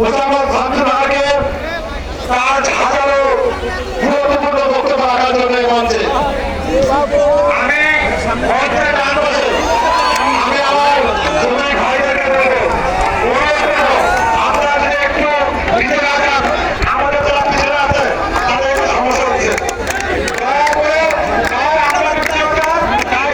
মুসাফর শামসুলহারকে তার হাজারো গুরুত্বপূর্ণ বক্তব্য রাখার মঞ্চে।